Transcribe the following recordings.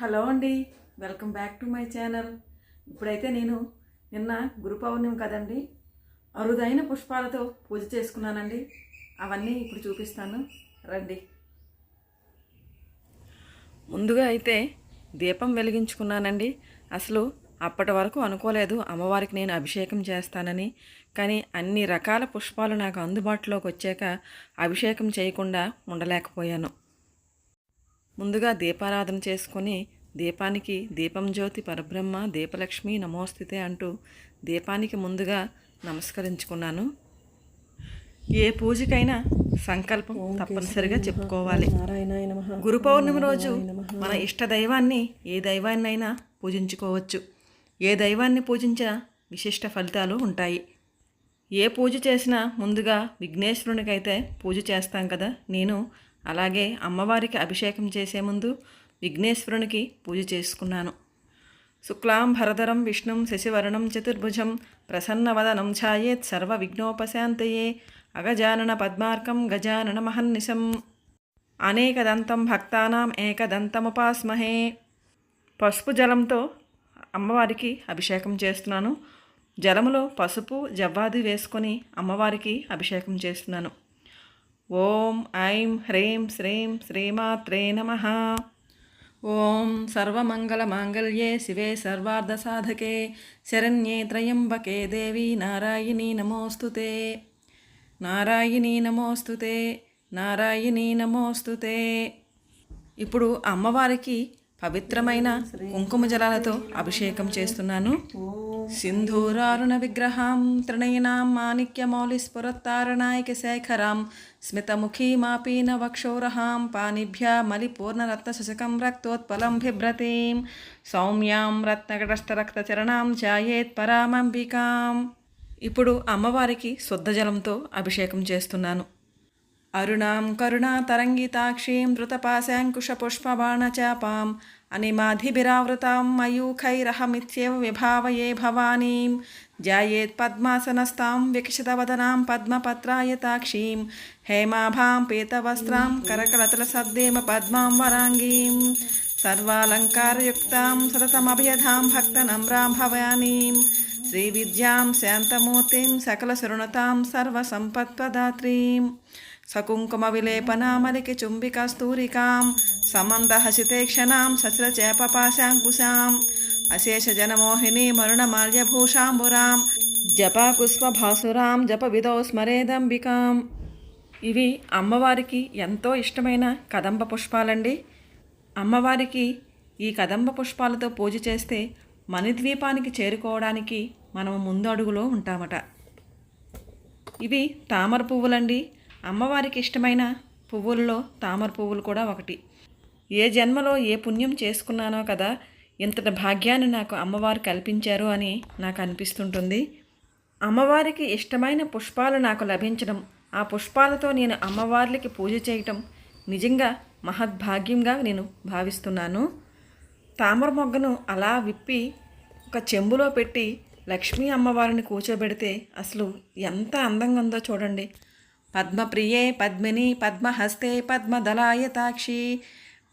Hello అండి. Welcome back to my channel. ఇప్పుడైతే నేను నిన్న గురు పౌర్ణమి కదండి. అరుదైన పుష్పాలతో పూజ చేసుకున్నానండి. అవన్నీ ఇప్పుడు చూపిస్తాను. రండి. ముందుగా అయితే దీపం వెలిగించుకున్నానండి. అసలు అప్పటి వరకు అనుకోలేదు అమ్మవారికి నేను అభిషేకం చేస్తానని. కానీ అన్ని రకాల పుష్పాలు నాకు అందుబాటులోకి వచ్చాక అభిషేకం చేయకుండా ఉండలేకపోయాను. ముందుగా దీపారాధన చేసుకొని దీపానికి దీపం జ్యోతి పరబ్రహ్మ దీపలక్ష్మి నమోస్తుతే అంటూ దీపానికి ముందుగా నమస్కరించుకున్నాను. ఏ పూజకైనా సంకల్పం తప్పనిసరిగా చెప్పుకోవాలి. గురు పౌర్ణమి రోజు మన ఇష్ట దైవాన్ని ఏ దైవాన్నైనా పూజించుకోవచ్చు. ఏ దైవాన్ని పూజించినా విశిష్ట ఫలితాలు ఉంటాయి. ఏ పూజ చేసినా ముందుగా విఘ్నేశ్వరునికైతే పూజ చేస్తాం కదా నేను అలాగే అమ్మవారికి అభిషేకం చేసే ముందు విఘ్నేశ్వరునికి పూజ చేసుకున్నాను. శుక్లాం భరధరం విష్ణుం శశివర్ణం చతుర్భుజం ప్రసన్నవదనం ఛాయేత్ సర్వ విఘ్నోపశాంతయే అగజానన పద్మార్కం గజానన మహన్నిశం అనేకదంతం భక్తానాం ఏకదంతముపాస్మహే. పసుపు జలంతో అమ్మవారికి అభిషేకం చేస్తున్నాను. జలములో పసుపు జవ్వాది వేసుకొని అమ్మవారికి అభిషేకం చేస్తున్నాను. ఓం ఐం హ్రీం శ్రీం శ్రీమాత్రే నమ. ఓం సర్వమంగళమాంగళ్యే శివే సర్వార్ధసాధకే. శరణ్యే త్రయంబకే దేవి నారాయణీ నమోస్తుతే. నారాయణీ నమోస్తుతే. నారాయణీ నమోస్తుతే. ఇప్పుడు అమ్మవారికి పవిత్రమైన కుంకుమ జలాలతో అభిషేకం చేస్తున్నాను. సింధూరారుణ విగ్రహాం త్రినయనాం మాణిక్యమౌలిస్ఫురత్తారణాయక శేఖరాం స్మితముఖీమాపీన వక్షోరహాం పానిభ్య మలిపూర్ణరత్నశశకం రక్తోత్పలం బిభ్రతీం సౌమ్యాం రత్నగటస్థరక్తచరణాం ఛాయేత్ పరామంబికాం. ఇప్పుడు అమ్మవారికి శుద్ధ జలంతో అభిషేకం చేస్తున్నాను. अरुणां करुणातरङ्गिताक्षीं धृतपाशाङ्कुशपुष्पबाणचापाम् अनिमाधिभिरावृतां मयूखैरहमित्येव विभावये भवानीं जायेत् पद्मासनस्तां विकसितवदनां पद्मपत्रायताक्षीं हेमाभां पीतवस्त्रां करकलतलसद्देम पद्मां वराङ्गीं सर्वालङ्कारयुक्तां सततमभ्यधां भक्तनम्रां भवानीं श्रीविद्यां शान्तमूर्तिं सकलशृणुतां सर्वसम्पत्पदात्रीम् సకుంకుమ విలేపనామలికి చుంబికస్తూరికాం సమందహసితేక్షణాం సశిరచేపపాశాంకుశాం అశేష జనమోహిని మరుణమాల్యభూషాంబురాం జపాకుస్వభాసురాం జప విదో స్మరేదంబికాం ఇవి అమ్మవారికి ఎంతో ఇష్టమైన కదంబ పుష్పాలండి. అమ్మవారికి ఈ కదంబ పుష్పాలతో పూజ చేస్తే మణిద్వీపానికి చేరుకోవడానికి మనం ముందు అడుగులో ఉంటామట. ఇవి తామర పువ్వులండి. అమ్మవారికి ఇష్టమైన పువ్వుల్లో తామర పువ్వులు కూడా ఒకటి. ఏ జన్మలో ఏ పుణ్యం చేసుకున్నానో కదా ఇంతటి భాగ్యాన్ని నాకు అమ్మవారు కల్పించారు అని నాకు అనిపిస్తుంటుంది. అమ్మవారికి ఇష్టమైన పుష్పాలు నాకు లభించడం ఆ పుష్పాలతో నేను అమ్మవార్లకి పూజ చేయటం నిజంగా మహద్భాగ్యంగా నేను భావిస్తున్నాను. తామర మొగ్గను అలా విప్పి ఒక చెంబులో పెట్టి లక్ష్మీ అమ్మవారిని కూర్చోబెడితే అసలు ఎంత అందంగా ఉందో చూడండి. పద్మప్రియే పద్మిని పద్మహస్తే పద్మదలాయతాక్షి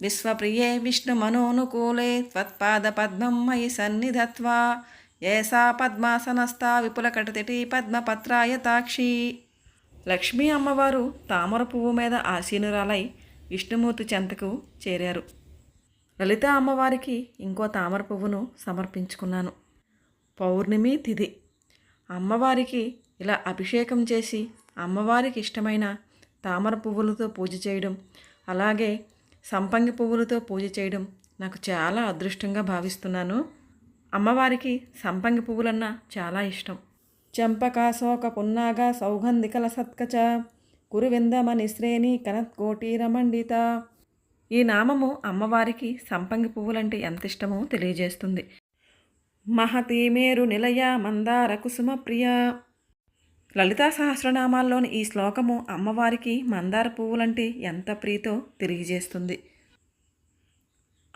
విశ్వప్రియే విష్ణు మనోనుకూలే త్వత్పాద పద్మం మయి సన్నిధత్వా. ఏసా పద్మాసనస్థా విపులకటతిటి పద్మపత్రాయతాక్షి లక్ష్మీ అమ్మవారు తామర పువ్వు మీద ఆసీనురాలై విష్ణుమూర్తి చెంతకు చేరారు. లలిత అమ్మవారికి ఇంకో తామర పువ్వును సమర్పించుకున్నాను. పౌర్ణమి తిథి. అమ్మవారికి ఇలా అభిషేకం చేసి అమ్మవారికి ఇష్టమైన తామర పువ్వులతో పూజ చేయడం అలాగే సంపంగి పువ్వులతో పూజ చేయడం నాకు చాలా అదృష్టంగా భావిస్తున్నాను. అమ్మవారికి సంపంగి పువ్వులన్నా చాలా ఇష్టం. చంపక శోక పున్నాగ సౌగంధికల సత్కచ కురువిందమని శ్రేణి కనత్కోటీరమండిత ఈ నామము అమ్మవారికి సంపంగి పువ్వులంటే ఎంత ఇష్టమో తెలియజేస్తుంది. మహతి మేరు నిలయ మందార కుసుమ ప్రియ. లలితా సహస్రనామాల్లోని ఈ శ్లోకము అమ్మవారికి మందార పువ్వులంటే ఎంత ప్రీతో తెలియజేస్తుంది.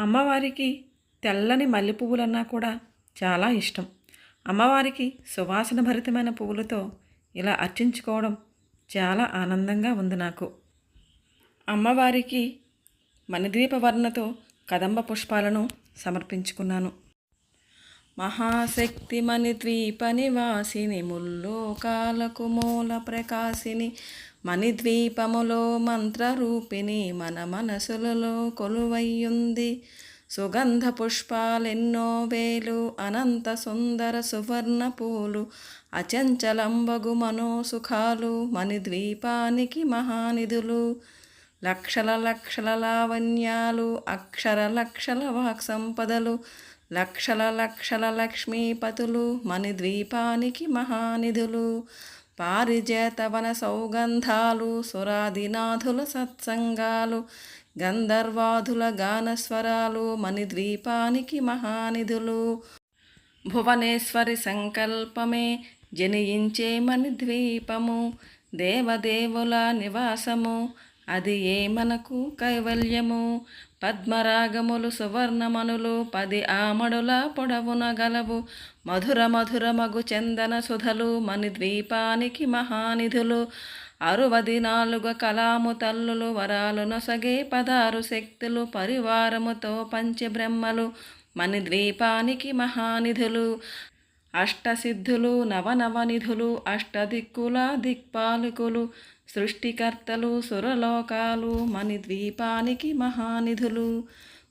అమ్మవారికి తెల్లని మల్లె పువ్వులన్నా కూడా చాలా ఇష్టం. అమ్మవారికి సువాసన భరితమైన పువ్వులతో ఇలా అర్చించుకోవడం చాలా ఆనందంగా ఉంది నాకు. అమ్మవారికి మణిద్వీప వర్ణతో కదంబ పుష్పాలను సమర్పించుకున్నాను. మహాశక్తిమణి ద్వీప నివాసిని ముల్లోకాలకు మూల ప్రకాశిని మణిద్వీపములో మంత్రరూపిణి మన మనసులలో కొలువయ్యుంది. సుగంధ పుష్పాలెన్నో వేలు అనంత సుందర సువర్ణ పూలు అచంచలంబగు మనోసుఖాలు మణిద్వీపానికి మహానిధులు. లక్షల లక్షల లావణ్యాలు అక్షర లక్షల వాక్ సంపదలు లక్షల లక్షల లక్ష్మీపతులు మణిద్వీపానికి మహానిధులు పారిజేతవన సౌగంధాలు సురాదినాథుల సత్సంగాలు గంధర్వాధుల గానస్వరాలు మణిద్వీపానికి మహానిధులు. భువనేశ్వరి సంకల్పమే జనించే మణిద్వీపము దేవదేవుల నివాసము అది ఏ మనకు కైవల్యము? పద్మరాగములు సువర్ణమనులు పది ఆమడుల పొడవున గలవు. మధుర మధుర మగు చందన సుధలు మణిద్వీపానికి మహానిధులు. అరువది నాలుగు కలాము తల్లులు వరాలు నొసగే పదారు శక్తులు పరివారముతో పంచబ్రహ్మలు మణిద్వీపానికి మహానిధులు. అష్టసిద్ధులు నవనవనిధులు అష్టదిక్కుల దిక్పాలకులు సృష్టికర్తలు సురలోకాలు మణిద్వీపానికి మహానిధులు.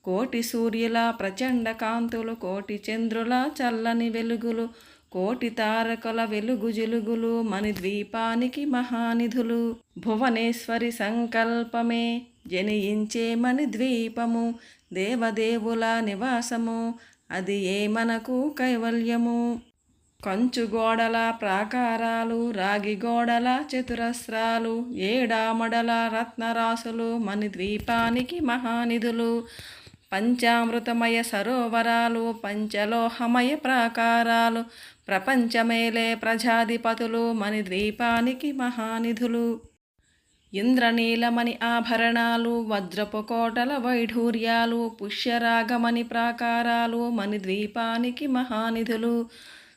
కోటి సూర్యుల ప్రచండ కాంతులు కోటి చంద్రుల చల్లని వెలుగులు కోటి తారకల వెలుగు జిలుగులు మణిద్వీపానికి మహానిధులు. భువనేశ్వరి సంకల్పమే జనించే మణిద్వీపము దేవదేవుల నివాసము అది ఏ మనకు కైవల్యము? కంచు గోడల ప్రాకారాలు రాగి గోడల చతురస్రాలు ఏడామడల రత్నరాసులు మణిద్వీపానికి మహానిధులు పంచామృతమయ సరోవరాలు పంచలోహమయ ప్రాకారాలు ప్రపంచమేలే ప్రజాధిపతులు మణిద్వీపానికి మహానిధులు. ఇంద్రనీలమణి ఆభరణాలు వజ్రపు కోటల వైఢూర్యాలు పుష్యరాగమణి ప్రాకారాలు మణిద్వీపానికి మహానిధులు.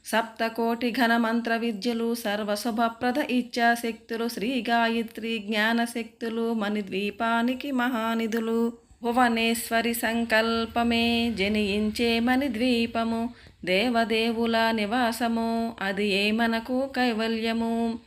సప్తకోటి ఘన మంత్ర విద్యలు సర్వశుభప్రద ఇచ్ఛాశక్తులు శ్రీ గాయత్రి జ్ఞానశక్తులు మణిద్వీపానికి మహానిధులు. భువనేశ్వరి సంకల్పమే జనించే మణిద్వీపము దేవదేవుల నివాసము అది ఏ మనకు కైవల్యము?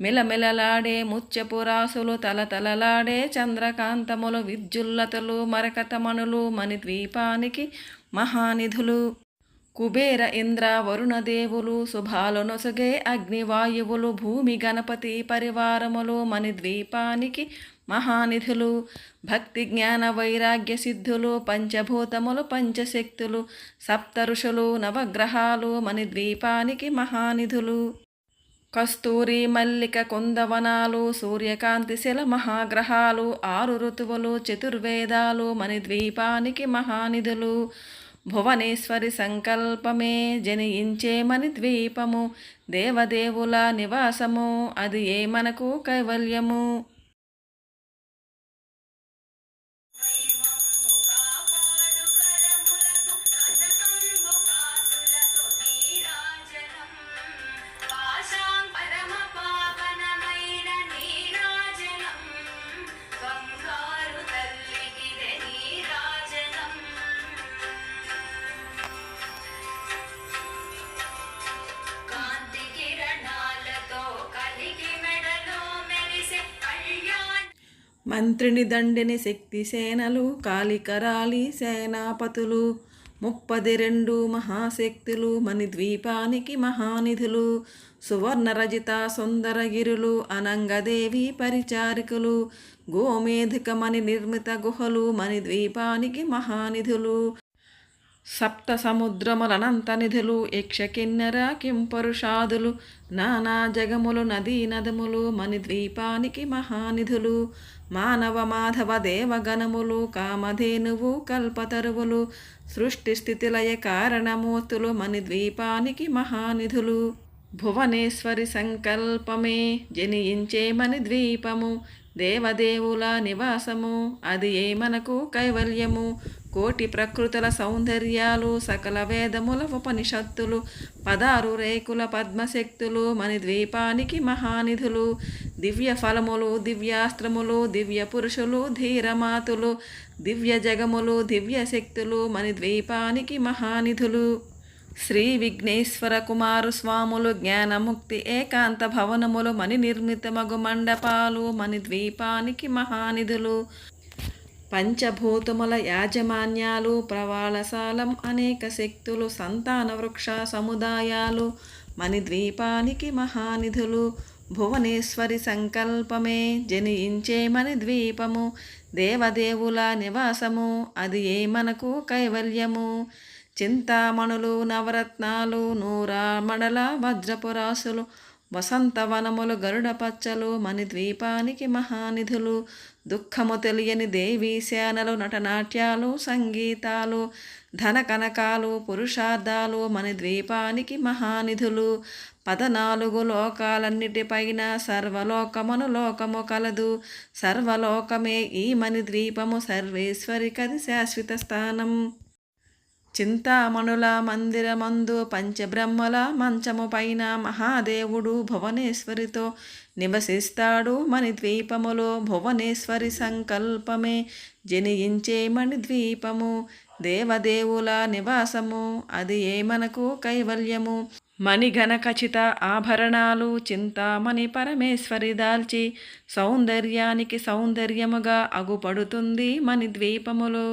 మిలమిలలాడే ముత్యపురాసులు తలతలలాడే చంద్రకాంతములు విద్యుల్లతలు మరకతమణులు మణిద్వీపానికి మహానిధులు. కుబేర ఇంద్ర వరుణదేవులు శుభాలు నొసగే అగ్నివాయువులు భూమి గణపతి పరివారములు మణిద్వీపానికి మహానిధులు భక్తి జ్ఞాన వైరాగ్య సిద్ధులు పంచభూతములు పంచశక్తులు సప్త ఋషులు నవగ్రహాలు మణిద్వీపానికి మహానిధులు. కస్తూరి మల్లిక కుందవనాలు సూర్యకాంతి శిల మహాగ్రహాలు ఆరు ఋతువులు చతుర్వేదాలు మణిద్వీపానికి మహానిధులు. భువనేశ్వరి సంకల్పమే జనించే ద్వీపము దేవదేవుల నివాసము అది ఏ మనకు కైవల్యము? మంత్రిని దండిని శక్తి సేనలు కాలికరాలి సేనాపతులు ముప్పది రెండు మహాశక్తులు మణిద్వీపానికి మహానిధులు సువర్ణరజిత సుందరగిరులు అనంగదేవి పరిచారికులు గోమేధికమణి నిర్మిత గుహలు మణిద్వీపానికి మహానిధులు సప్త సముద్రములనంత నిధులు యక్ష కిన్నెర కింపరుషాదులు నానా జగములు నదీ నదములు మణిద్వీపానికి మహానిధులు మానవ మాధవ దేవగణములు కామధేనువు కల్పతరువులు సృష్టి స్థితిలయ కారణమూర్తులు మణిద్వీపానికి మహానిధులు. భువనేశ్వరి సంకల్పమే జనించే మణిద్వీపము దేవదేవుల నివాసము అది ఏ మనకు కైవల్యము? కోటి ప్రకృతుల సౌందర్యాలు సకల వేదముల ఉపనిషత్తులు పదారు రేకుల పద్మశక్తులు మని ద్వీపానికి మహానిధులు దివ్య ఫలములు దివ్యాస్త్రములు దివ్య పురుషులు ధీరమాతులు దివ్య జగములు దివ్య శక్తులు మని ద్వీపానికి మహానిధులు. శ్రీ విఘ్నేశ్వర కుమారు స్వాములు జ్ఞానముక్తి ఏకాంత భవనములు మణి నిర్మితమగు మండపాలు మణి ద్వీపానికి మహానిధులు. పంచభూతముల యాజమాన్యాలు ప్రవాళశాలం అనేక శక్తులు సంతాన వృక్ష సముదాయాలు మణిద్వీపానికి మహానిధులు భువనేశ్వరి సంకల్పమే జనించే మణిద్వీపము దేవదేవుల నివాసము అది ఏ మనకు కైవల్యము? చింతామణులు నవరత్నాలు నూరామణల వజ్రపురాసులు వసంతవనములు గరుడ పచ్చలు మణిద్వీపానికి మహానిధులు దుఃఖము తెలియని దేవీ శానలు నటనాట్యాలు సంగీతాలు ధన కనకాలు పురుషార్థాలు మన ద్వీపానికి మహానిధులు. పదనాలుగు లోకాలన్నిటిపైన సర్వలోకమును లోకము కలదు. సర్వలోకమే ఈ మని ద్వీపము సర్వేశ్వరికది శాశ్వత స్థానం. చింతామణుల మందిరమందు పంచబ్రహ్మల మంచము పైన మహాదేవుడు భువనేశ్వరితో నివసిస్తాడు మణి ద్వీపములో భువనేశ్వరి సంకల్పమే. జనియించే మణి ద్వీపము దేవదేవుల నివాసము అది ఏ మనకు కైవల్యము? మణిఘనఖచిత ఆభరణాలు చింతామణి పరమేశ్వరి దాల్చి సౌందర్యానికి సౌందర్యముగా అగుపడుతుంది మణి ద్వీపములో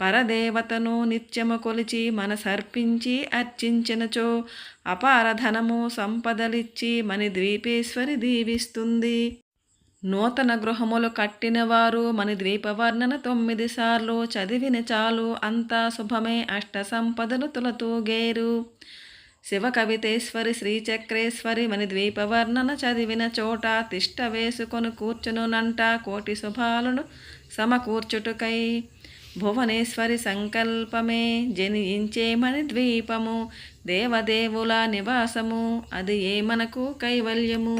పరదేవతను నిత్యము కొలిచి మనసర్పించి అర్చించినచో. అపారధనము సంపదలిచ్చి మని ద్వీపేశ్వరి దీవిస్తుంది. నూతన గృహములు కట్టినవారు మని ద్వీపవర్ణన తొమ్మిది సార్లు చదివిన చాలు అంతా శుభమే అష్ట సంపదలు తులతూగేరు శివ కవితేశ్వరి శ్రీచక్రేశ్వరి మని ద్వీపవర్ణన చదివిన చోట తిష్ట వేసుకొని కూర్చునునంట కోటి శుభాలను సమకూర్చుటకై. భువనేశ్వరి సంకల్పమే జనించేమని ద్వీపము దేవదేవుల నివాసము అది ఏ మనకు కైవల్యము?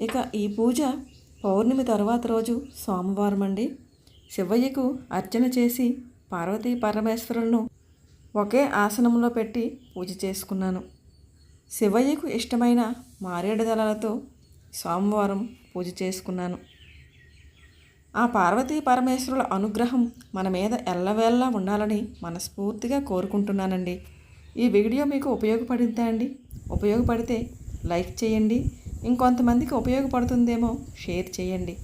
ఇక ఈ పూజ పౌర్ణమి తర్వాత రోజు సోమవారం అండి శివయ్యకు అర్చన చేసి పార్వతీ పరమేశ్వరులను ఒకే ఆసనంలో పెట్టి పూజ చేసుకున్నాను. శివయ్యకు ఇష్టమైన మారేడు దళాలతో సోమవారం పూజ చేసుకున్నాను. ఆ పార్వతీ పరమేశ్వరుల అనుగ్రహం మన మీద ఎల్లవేళ్ళ ఉండాలని మనస్ఫూర్తిగా కోరుకుంటున్నానండి. ఈ వీడియో మీకు ఉపయోగపడిందా అండి? ఉపయోగపడితే లైక్ చేయండి. ఇంకొంతమందికి ఉపయోగపడుతుందేమో షేర్ చేయండి.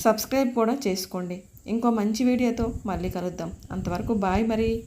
సబ్స్క్రైబ్ కూడా చేసుకోండి. ఇంకో మంచి వీడియోతో మళ్ళీ కలుద్దాం. అంతవరకు బాయ్ మరి.